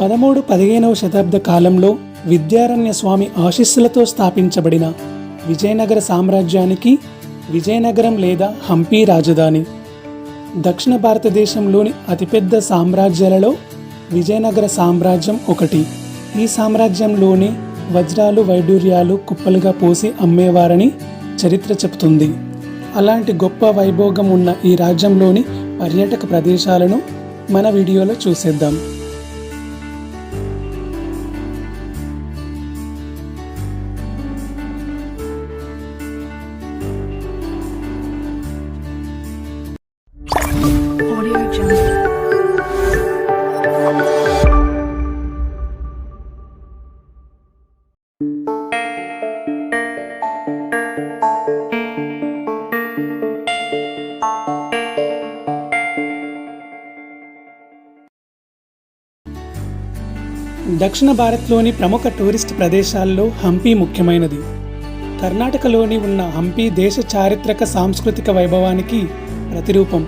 పదమూడు పదిహేనవ శతాబ్ద కాలంలో విద్యారణ్య స్వామి ఆశీస్సులతో స్థాపించబడిన విజయనగర సామ్రాజ్యానికి విజయనగరం లేదా హంపి రాజధాని. దక్షిణ భారతదేశంలోని అతిపెద్ద సామ్రాజ్యాలలో విజయనగర సామ్రాజ్యం ఒకటి. ఈ సామ్రాజ్యంలోని వజ్రాలు వైడూర్యాలు కుప్పలుగా పోసి అమ్మేవారని చరిత్ర చెబుతుంది. అలాంటి గొప్ప వైభోగం ఉన్న ఈ రాజ్యంలోని పర్యాటక ప్రదేశాలను మన వీడియోలో చూసేద్దాం. దక్షిణ భారత్లోని ప్రముఖ టూరిస్ట్ ప్రదేశాల్లో హంపి ముఖ్యమైనది. కర్ణాటకలోని ఉన్న హంపి దేశ చారిత్రక సాంస్కృతిక వైభవానికి ప్రతిరూపం.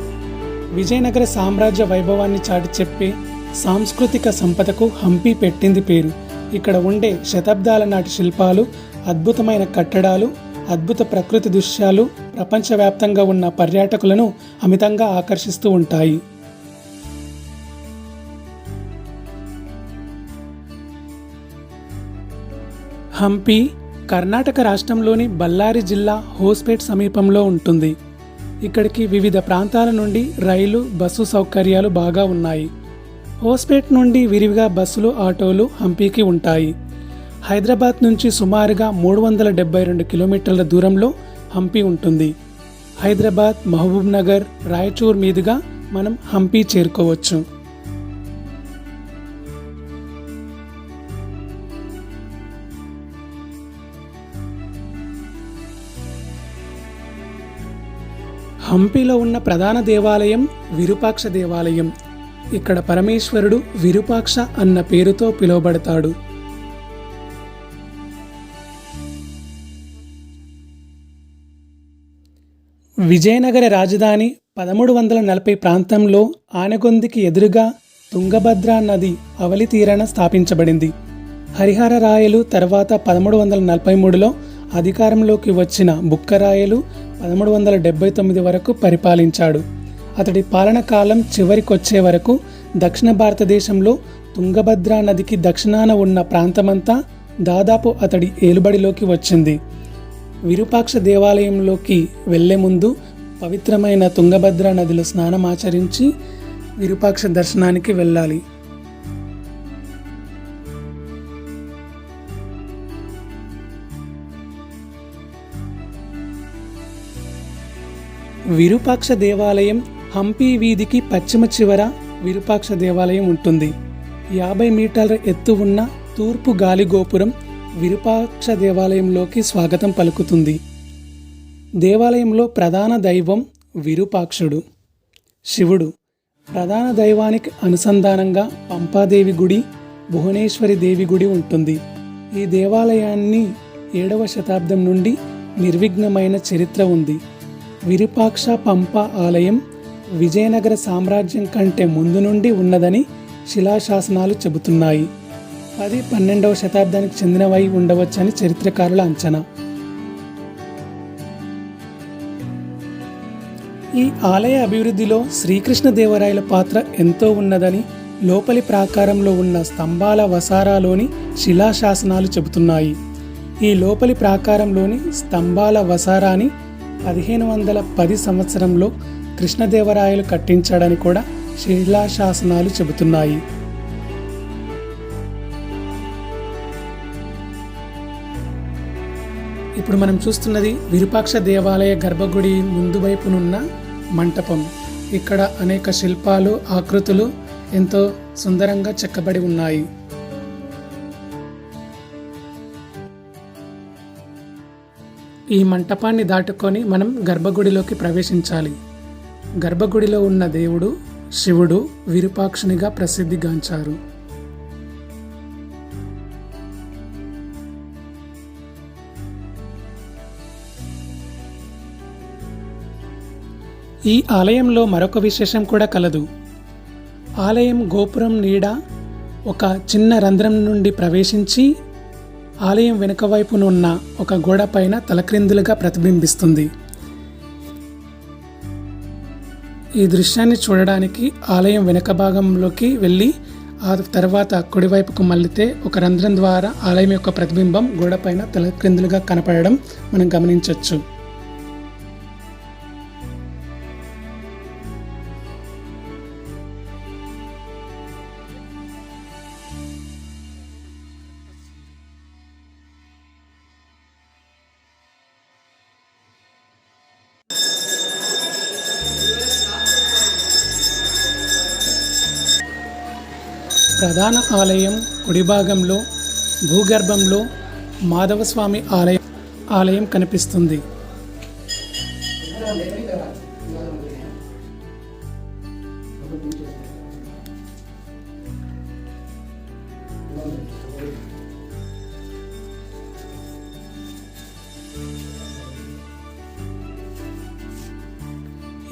విజయనగర సామ్రాజ్య వైభవాన్ని చాటి చెప్పే సాంస్కృతిక సంపదకు హంపి పెట్టింది పేరు. ఇక్కడ ఉండే శతాబ్దాల నాటి శిల్పాలు అద్భుతమైన కట్టడాలు అద్భుత ప్రకృతి దృశ్యాలు ప్రపంచవ్యాప్తంగా ఉన్న పర్యాటకులను అమితంగా ఆకర్షిస్తూ ఉంటాయి. హంపి కర్ణాటక రాష్ట్రంలోని బళ్ళారి జిల్లా హోస్పేట్ సమీపంలో ఉంటుంది. ఇక్కడికి వివిధ ప్రాంతాల నుండి రైలు బస్సు సౌకర్యాలు బాగా ఉన్నాయి. హోస్పేట్ నుండి విరివిగా బస్సులు ఆటోలు హంపీకి ఉంటాయి. హైదరాబాద్ నుంచి సుమారుగా మూడు వందల డెబ్బై రెండు కిలోమీటర్ల దూరంలో హంపి ఉంటుంది. హైదరాబాద్ మహబూబ్ నగర్ రాయచూర్ మీదుగా మనం హంపి చేరుకోవచ్చు. హంపీలో ఉన్న ప్రధాన దేవాలయం విరూపాక్ష దేవాలయం. ఇక్కడ పరమేశ్వరుడు విరూపాక్ష అన్న పేరుతో పిలువబడతాడు. విజయనగర రాజధాని పదమూడు వందల నలభై ప్రాంతంలో ఆనగొందికి ఎదురుగా తుంగభద్ర నది అవలి తీరాన స్థాపించబడింది. హరిహర రాయలు తర్వాత పదమూడు వందల నలభై మూడులో అధికారంలోకి వచ్చిన బుక్కరాయలు పదమూడు వందల డెబ్బై తొమ్మిది వరకు పరిపాలించాడు. అతడి పాలన కాలం చివరికొచ్చే వరకు దక్షిణ భారతదేశంలో తుంగభద్ర నదికి దక్షిణాన ఉన్న ప్రాంతమంతా దాదాపు అతడి ఏలుబడిలోకి వచ్చింది. విరూపాక్ష దేవాలయంలోకి వెళ్ళే ముందు పవిత్రమైన తుంగభద్ర నదిలో స్నానం ఆచరించి విరూపాక్ష దర్శనానికి వెళ్ళాలి. విరూపాక్ష దేవాలయం హంపి వీధికి పశ్చిమ చివర విరూపాక్ష దేవాలయం ఉంటుంది. యాభై మీటర్ల ఎత్తు ఉన్న తూర్పు గాలి గోపురం విరూపాక్ష దేవాలయంలోకి స్వాగతం పలుకుతుంది. దేవాలయంలో ప్రధాన దైవం విరూపాక్షుడు. శివుడు ప్రధాన దైవానికి అనుసంధానంగా పంపాదేవి గుడి భువనేశ్వరి దేవి గుడి ఉంటుంది. ఈ దేవాలయాన్ని ఏడవ శతాబ్దం నుండి నిర్విఘ్నమైన చరిత్ర ఉంది. విరూపాక్ష పంప ఆలయం విజయనగర సామ్రాజ్యం కంటే ముందు నుండి ఉన్నదని శిలాశాసనాలు చెబుతున్నాయి. పది పన్నెండవ శతాబ్దానికి చెందినవై ఉండవచ్చని చరిత్రకారుల అంచనా. ఈ ఆలయ అభివృద్ధిలో శ్రీకృష్ణదేవరాయల పాత్ర ఎంతో ఉన్నదని లోపలి ప్రాకారంలో ఉన్న స్తంభాల వసారాలోని శిలాశాసనాలు చెబుతున్నాయి. ఈ లోపలి ప్రాకారంలోని స్తంభాల వసారాని పదిహేను వందల పది సంవత్సరంలో కృష్ణదేవరాయలు కట్టించాడని కూడా శిలాశాసనాలు చెబుతున్నాయి. ఇప్పుడు మనం చూస్తున్నది విరూపాక్ష దేవాలయ గర్భగుడి ముందు వైపునున్న మంటపం. ఇక్కడ అనేక శిల్పాలు ఆకృతులు ఎంతో సుందరంగా చెక్కబడి ఉన్నాయి. ఈ మంటపాన్ని దాటుకొని మనం గర్భగుడిలోకి ప్రవేశించాలి. గర్భగుడిలో ఉన్న దేవుడు శివుడు విరూపాక్షునిగా ప్రసిద్ధిగాంచారు. ఈ ఆలయంలో మరొక విశేషం కూడా కలదు. ఆలయం గోపురం నీడ ఒక చిన్న రంధ్రం నుండి ప్రవేశించి ఆలయం వెనుక వైపునున్న ఒక గోడ పైన తలక్రిందులుగా ప్రతిబింబిస్తుంది. ఈ దృశ్యాన్ని చూడడానికి ఆలయం వెనుక భాగంలోకి వెళ్ళి ఆ తర్వాత కుడివైపుకు మళ్ళితే ఒక రంధ్రం ద్వారా ఆలయం యొక్క ప్రతిబింబం గోడపైన తలక్రిందులుగా కనపడడం మనం గమనించవచ్చు ప్రధాన ఆలయం కుడి భాగంలో భూగర్భంలో మాధవస్వామి ఆలయం ఆలయం కనిపిస్తుంది.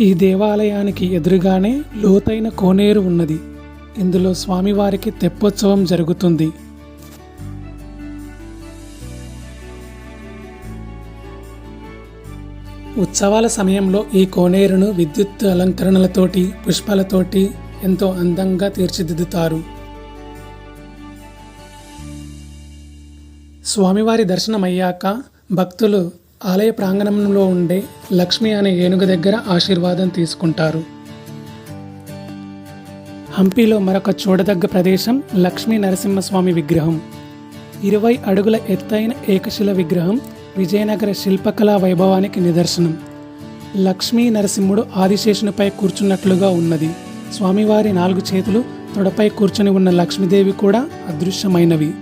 ఈ దేవాలయానికి ఎదురుగానే లోతైన కోనేరు ఉన్నది. ఇందులో స్వామివారికి తెప్పోత్సవం జరుగుతుంది. ఉత్సవాల సమయంలో ఈ కోనేరును విద్యుత్ అలంకరణలతోటి పుష్పాలతోటి ఎంతో అందంగా తీర్చిదిద్దుతారు. స్వామివారి దర్శనమయ్యాక భక్తులు ఆలయ ప్రాంగణంలో ఉండే లక్ష్మి అనే ఏనుగు దగ్గర ఆశీర్వాదం తీసుకుంటారు. హంపీలో మరొక చూడదగ్గ ప్రదేశం లక్ష్మీ నరసింహస్వామి విగ్రహం. ఇరవై అడుగుల ఎత్తైన ఏకశిల విగ్రహం విజయనగర శిల్పకళా వైభవానికి నిదర్శనం. లక్ష్మీ నరసింహుడు ఆదిశేషునిపై కూర్చున్నట్లుగా ఉన్నది. స్వామివారి నాలుగు చేతులు తొడపై కూర్చొని ఉన్న లక్ష్మీదేవి కూడా అదృశ్యమైనవి.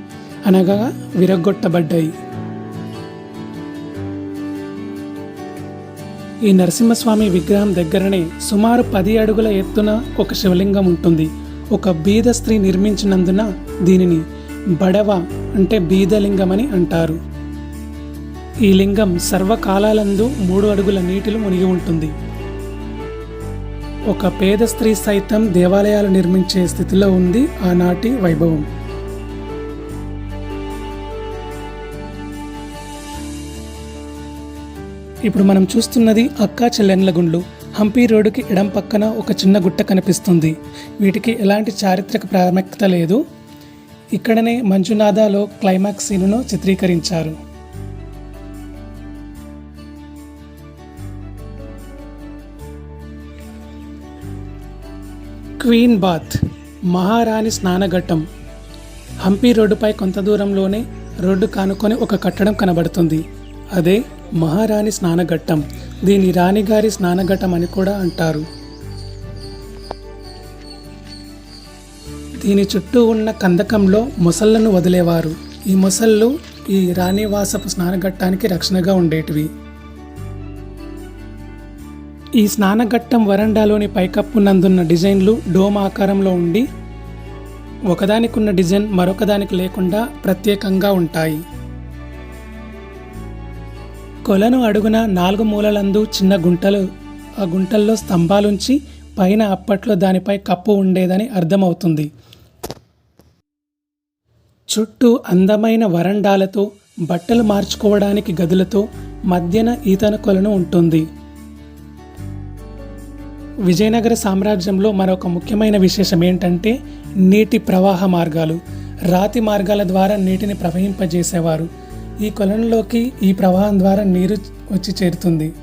అనగా విరగొట్టబడ్డాయి ఈ నరసింహస్వామి విగ్రహం దగ్గరనే సుమారు పది అడుగుల ఎత్తున ఒక శివలింగం ఉంటుంది. ఒక బీద స్త్రీ నిర్మించినందున దీనిని బడవ అంటే బీదలింగం అని అంటారు. ఈ లింగం సర్వకాలాలందు మూడు అడుగుల నీటిలో మునిగి ఉంటుంది. ఒక పేద స్త్రీ సైతం దేవాలయాలు నిర్మించే స్థితిలో ఉంది ఆనాటి వైభవం. ఇప్పుడు మనం చూస్తున్నది అక్కా చెల్లెన్ల గుండ్లు. హంపీ రోడ్డుకి ఎడం పక్కన ఒక చిన్న గుట్ట కనిపిస్తుంది. వీటికి ఎలాంటి చారిత్రక ప్రాముఖ్యత లేదు. ఇక్కడనే మంజునాథలో క్లైమాక్స్ సీనును చిత్రీకరించారు. క్వీన్ బాత్ మహారాణి స్నానఘట్టం. హంపీ రోడ్డుపై కొంత దూరంలోనే రోడ్డు కానుకొని ఒక కట్టడం కనబడుతుంది. అదే మహారాణి స్నానఘట్టం. దీని రాణిగారి స్నానఘట్టం అని కూడా అంటారు. దీని చుట్టూ ఉన్న కందకంలో మొసళ్ళను వదిలేవారు. ఈ మొసళ్ళు ఈ రాణివాసపు స్నానఘట్టానికి రక్షణగా ఉండేటివి. ఈ స్నానఘట్టం వరండాలోని పైకప్పు నందున్న డిజైన్లు డోమ్ ఆకారంలో ఉండి ఒకదానికున్న డిజైన్ మరొకదానికి లేకుండా ప్రత్యేకంగా ఉంటాయి. కొలను అడుగున నాలుగు మూలలందు చిన్న గుంటలు ఆ గుంటల్లో స్తంభాలుంచి పైన అప్పట్లో దానిపై కప్పు ఉండేదని అర్థమవుతుంది. చుట్టూ అందమైన వరండాలతో బట్టలు మార్చుకోవడానికి గదులతో మధ్యన ఈతన కొలను ఉంటుంది. విజయనగర సామ్రాజ్యంలో మరొక ముఖ్యమైన విశేషం ఏంటంటే నీటి ప్రవాహ మార్గాలు. రాతి మార్గాల ద్వారా నీటిని ప్రవహింపజేసేవారు. ఈ కొలంలోకి ఈ ప్రవాహం ద్వారా నీరు వచ్చి చేరుతుంది.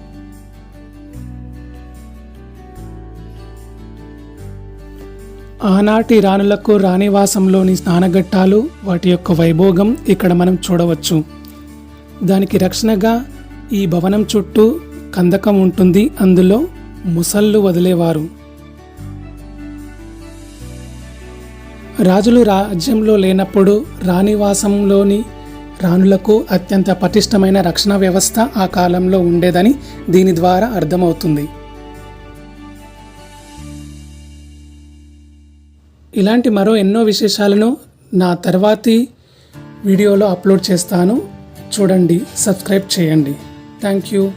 ఆనాటి రాణులకు రాణివాసంలోని స్నానఘట్టాలు వాటి యొక్క వైభోగం ఇక్కడ మనం చూడవచ్చు. దానికి రక్షణగా ఈ భవనం చుట్టూ కందకం ఉంటుంది. అందులో ముసళ్ళు వదిలేవారు. రాజులు రాజ్యంలో లేనప్పుడు రాణివాసంలోని ప్రాణులకు అత్యంత పటిష్టమైన రక్షణ వ్యవస్థ ఆ కాలంలో ఉండేదని దీని ద్వారా అర్థమవుతుంది. ఇలాంటి మరో ఎన్నో విశేషాలను నా తర్వాతి వీడియోలో అప్లోడ్ చేస్తాను. చూడండి సబ్స్క్రైబ్ చేయండి. Thank you.